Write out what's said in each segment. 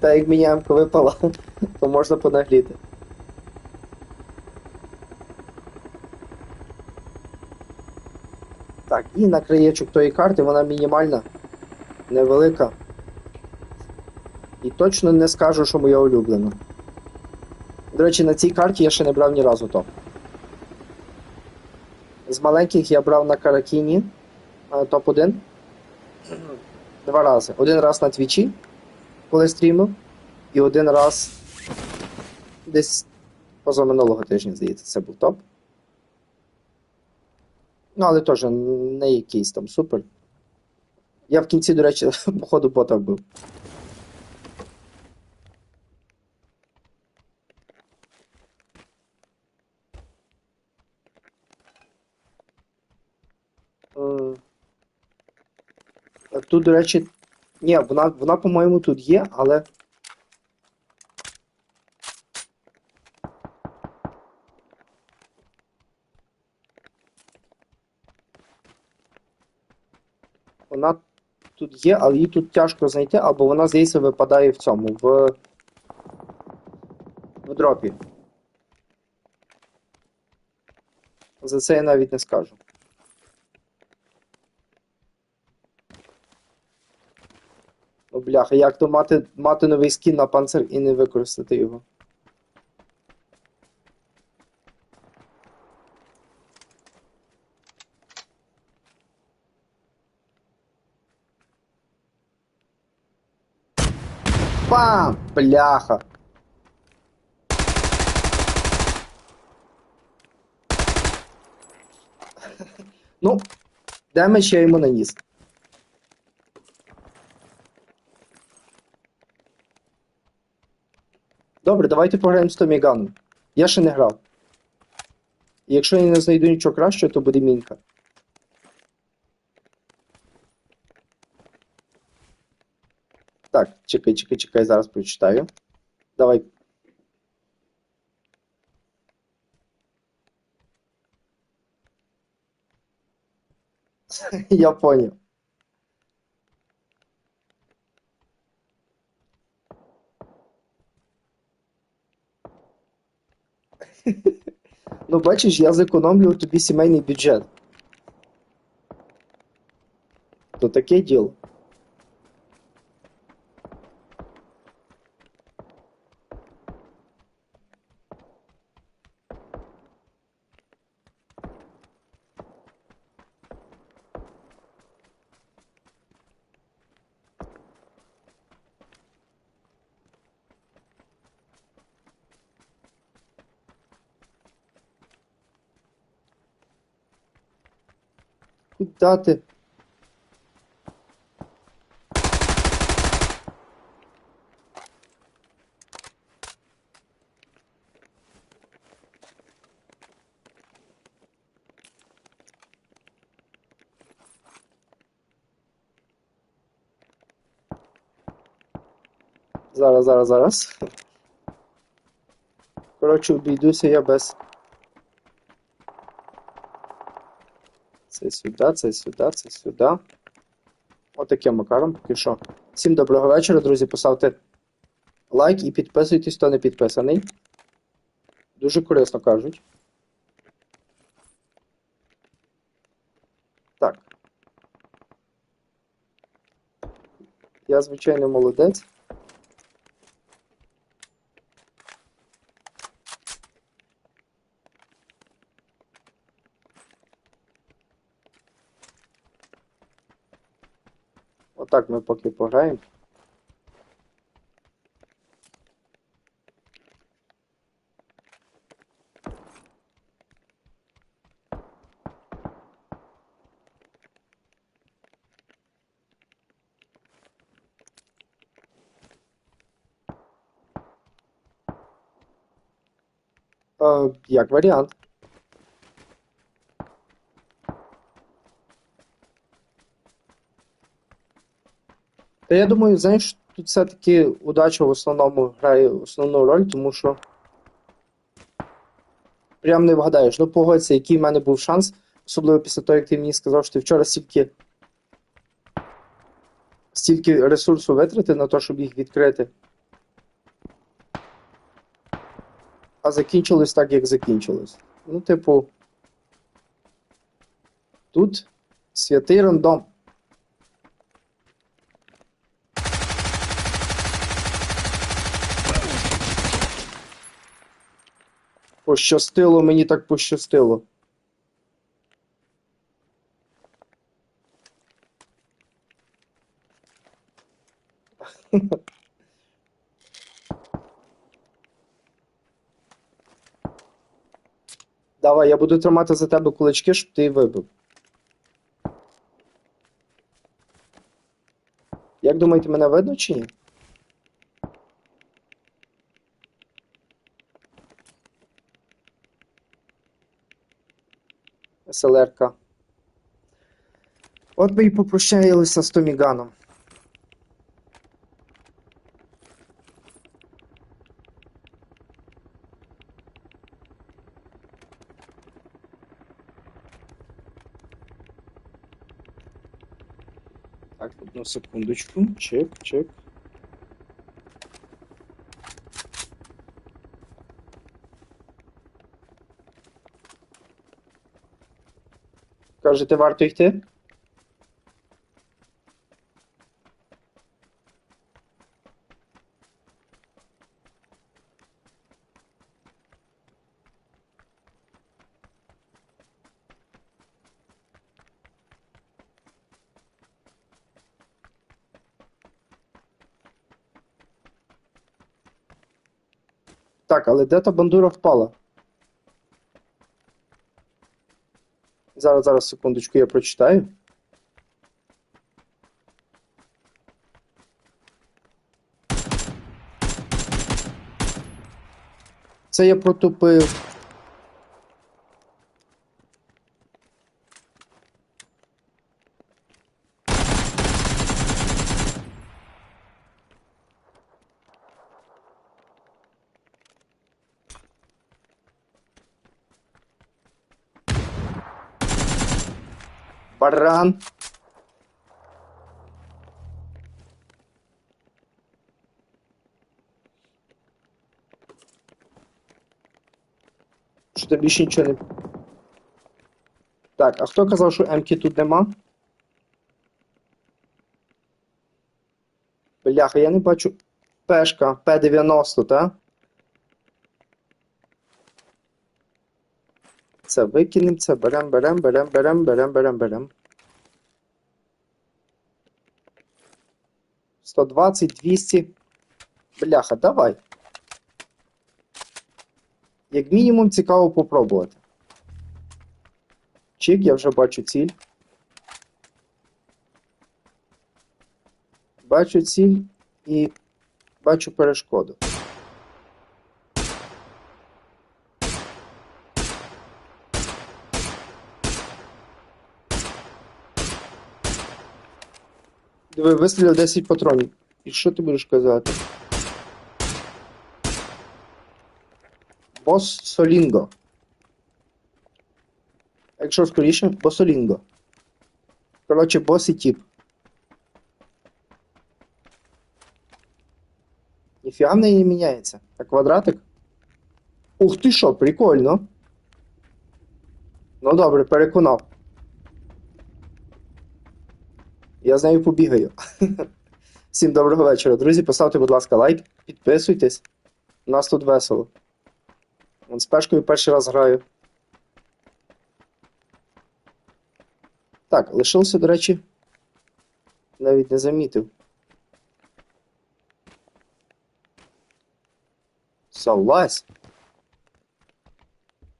Та як мені М-ка випала, то можна понагріти. Так, і на краєчок тої карти вона мінімальна, невелика. І точно не скажу, що моя улюблена. До речі, на цій карті я ще не брав ні разу топ. З маленьких я брав на Каракіні е, топ-1. Два рази. Один раз на твічі, коли стрімив, і один раз десь позаминулого тижня, здається, це був топ. Ну, але теж не якийсь там супер. Я в кінці, до речі, походу бота вбив. Е, Тут, до речі, ні, вона, вона, по-моєму, тут є, але. Вона тут є, але її тут тяжко знайти, або вона, здається, випадає в цьому, в. в дропі. За це я навіть не скажу. О, бляха, як то мати, мати новий скін на панцир і не використати його. Пам! Бляха! Ну, демедж я йому наніс. Добре, давайте пограємо з Томі Ганом. Я ще не грав. Якщо я не знайду нічого кращого, то буде мінка. Так, чекай, чекай, чекай, зараз прочитаю. Давай. Я понял. Ну, бачиш, я зекономлюю тобі сімейний бюджет. То таке діло. Куда? Зараз, зараз, зараз. Коротше, обійдуся я без. Це сюди, це сюди, це сюди. Отаким макаром поки що. Всім доброго вечора, друзі. Поставте лайк і підписуйтесь, хто не підписаний. Дуже корисно кажуть. Так. Я, звичайно, молодець. Отак ми поки пограємо. Е, як варіант. Та я думаю, знаєш, тут все-таки удача в основному грає основну роль, тому що прям не вгадаєш. Ну, погодься, який в мене був шанс, особливо після того, як ти мені сказав, що ти вчора стільки стільки ресурсу витратив на те, щоб їх відкрити. А закінчилось так, як закінчилось. Ну, типу, тут святий рандом. Пощастило, мені так пощастило. Давай, я буду тримати за тебе кулачки, щоб ти вибив. Як думаєте, мене видно чи ні? СЛРК. От ми і попрощаємося з Томіганом. Так, одну секундочку. Чек, чек. Кажете, варто йти? Так, але де та бандура впала? Зараз, зараз, секундочку, я прочитаю. Це я протупив. Баран. Ти більше нічого не. Так, а хто казав, що М-ки тут нема? Бляха, я не бачу. Пешка, П-90, так? Це викинемо, це берем, берем, берем, берем, берем, берем, берем. 120, 200. Бляха, давай. Як мінімум цікаво попробувати. Чик, я вже бачу ціль. Бачу ціль і бачу перешкоду. Диви, вистрілив 10 патронів. І що ти будеш казати? Бос Солінго. Якщо скоріше, Босолінго. Коротше, бос і тіп. Ніфіга в неї не міняється. А квадратик? Ух ти що, прикольно. Ну добре, переконав. Я з нею побігаю. Всім доброго вечора. Друзі, поставте, будь ласка, лайк, підписуйтесь. У нас тут весело. Вон з пешкою перший раз граю. Так, лишився, до речі. Навіть не замітив. Залазь.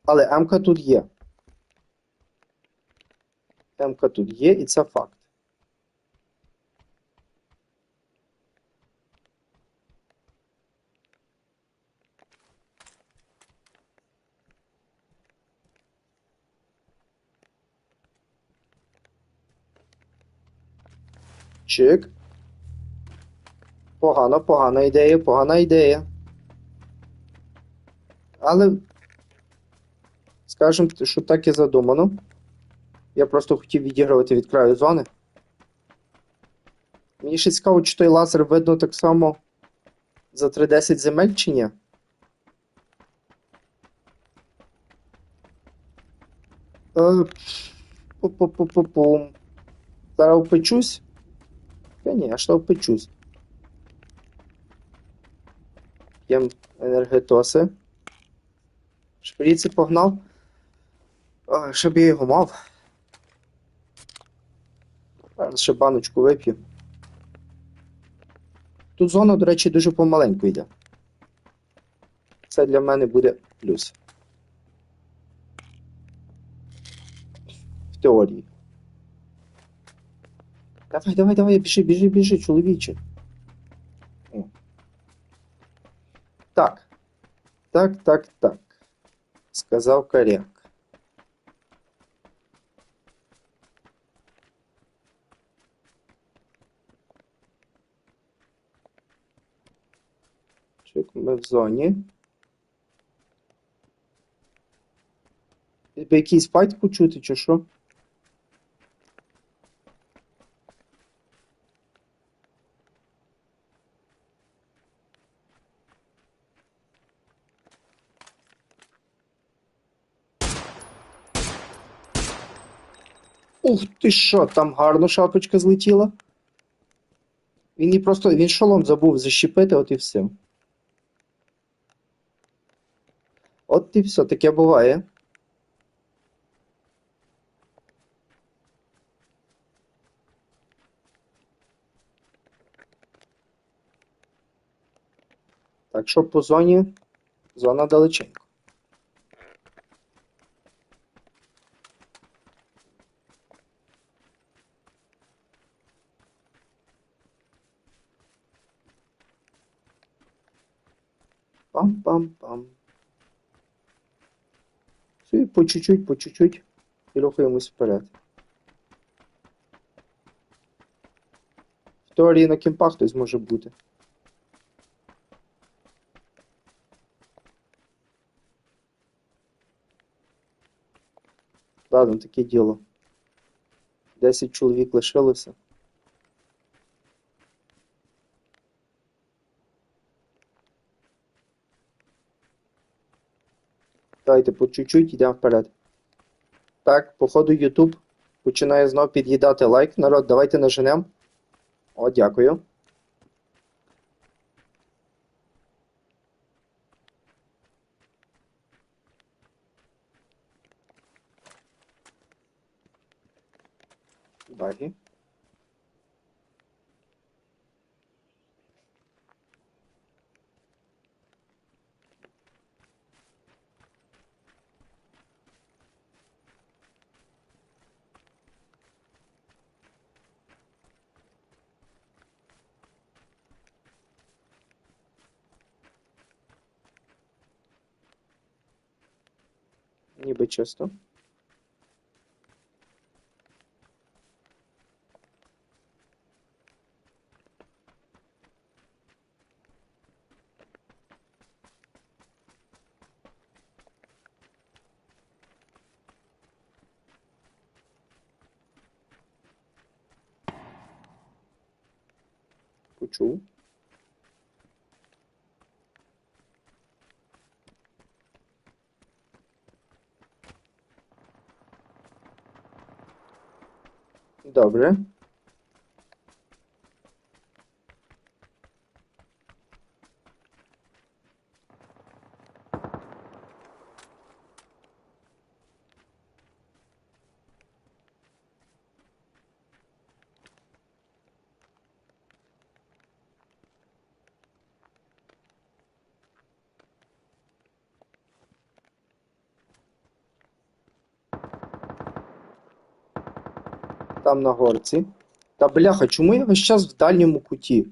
Але М-ка тут є. М-ка тут є, і це факт. Чик. Погано, погана ідея, погана ідея. Але, скажемо, що так і задумано. Я просто хотів відігравати від краю зони. Мені ще цікаво, чи той лазер видно так само за 310 земель чи ні. Е, пу-пу-пу-пу-пум. Зараз печусь. Конечно, впечусь. П'єм енергетоси. Шприці погнав. А, щоб я його мав. Зараз ще баночку вип'ю. Тут зона, до речі, дуже помаленьку йде. Це для мене буде плюс. В теорії. Давай, давай, давай, біжи, біжи, біжи, чоловіче. О. Так. Так, так, так. Сказав коряк. Чек, ми в зоні. Тебе якийсь файт почути, чи що? Ух ти що, там гарно шапочка злетіла. Він її просто. Він шолом забув защепити, от і все. От і все, таке буває. Так що по зоні. Зона далеченько. Пам-пам-пам. І по чуть-чуть, по чуть-чуть. І рухаємось вперед. В теорії на кімпах хтось може бути. Ладно, таке діло. 10 чоловік лишилося. Давайте по чуть-чуть йдемо вперед. Так, походу YouTube починає знов під'їдати лайк. Народ, давайте наженемо. О, дякую. Баги. Ніби чисто. Почув. Добре. Там на горці. Та бляха, чому я весь час в дальньому куті?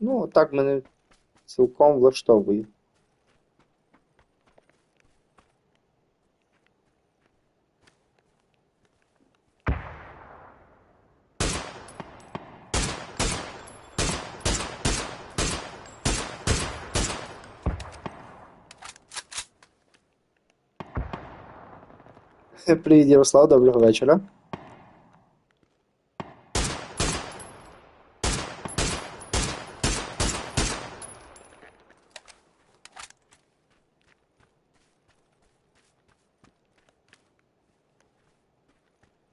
Ну, так мене цілком влаштовує. Привіт, Ярослав, доброго вечора.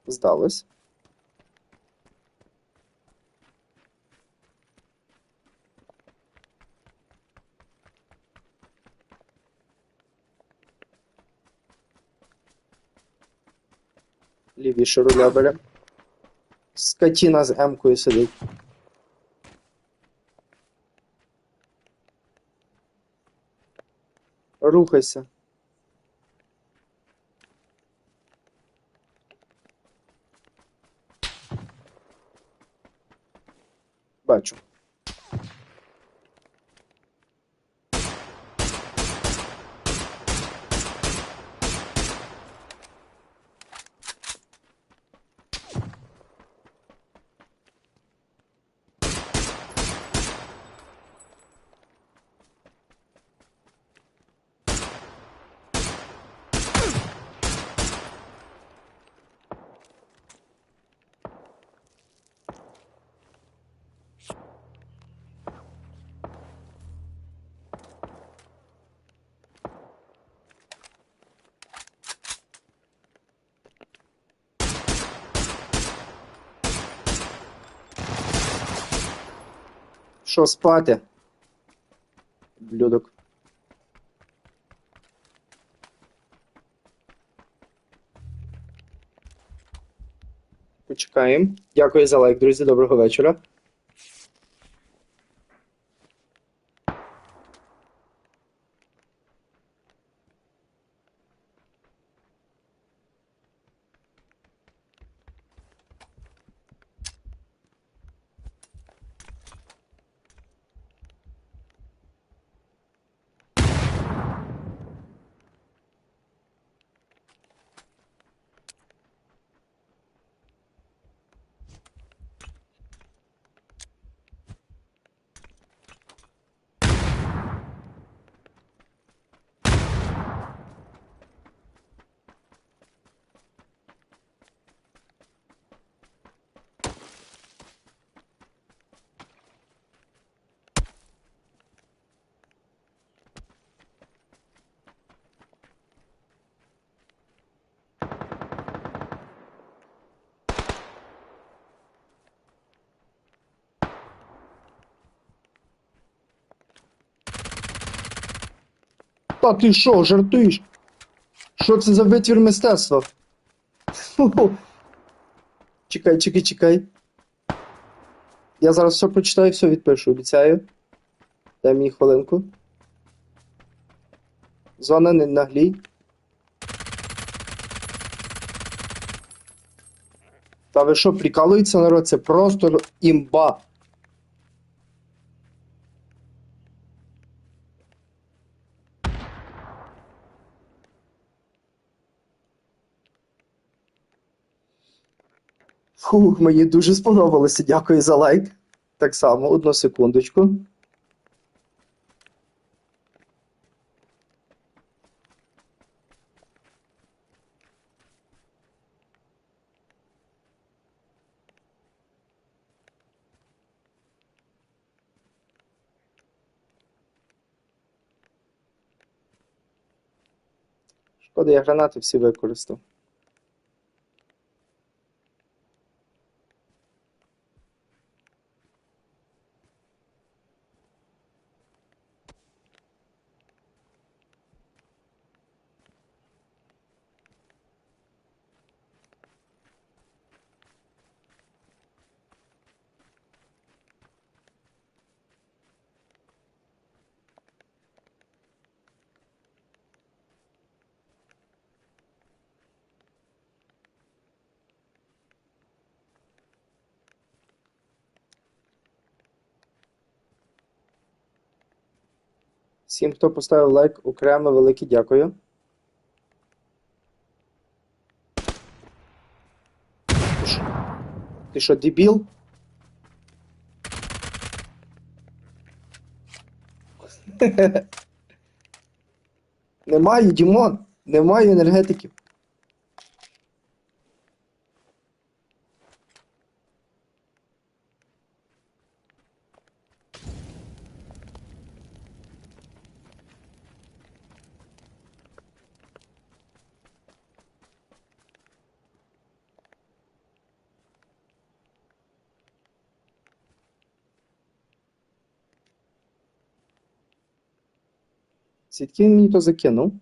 Здалось. Лівіше руля бере. Скотіна з М-кою сидить. Рухайся. Бачу. Що спати? Блюдок. Почекаємо. Дякую за лайк, друзі. Доброго вечора. Та ти що, жартуєш? Що це за витвір мистецтва? Чекай, чекай, чекай. Я зараз все прочитаю, все відпишу, обіцяю. Дай мені хвилинку. Зона не наглій. Та ви що, прикалується народ? Це просто імба. Фу, мені дуже сподобалося. Дякую за лайк. Так само, одну секундочку. Шкода, я гранати всі використав. Всім, хто поставив лайк, окремо велике дякую. Ти що- дебіл? Немає, Дімон, немає енергетиків. Звідки мені то закинув?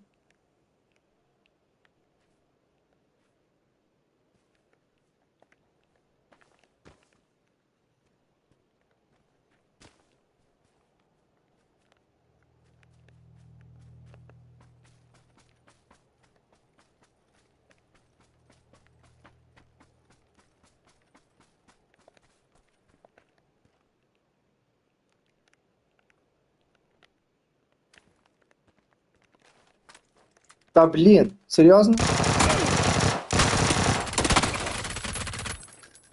Та блін, серйозно?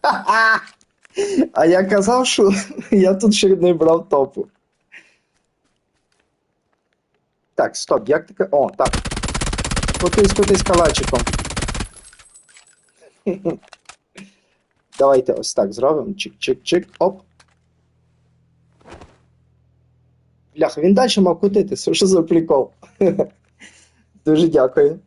Ха-ха! А я казав, що я тут ще не брав топу. Так, стоп, як таке. О, так. Котись, котись калачиком. Давайте ось так зробимо. Чик-чик-чик. Оп. Бляха, він далі мав кутитися. Що за прикол? Дуже дякую.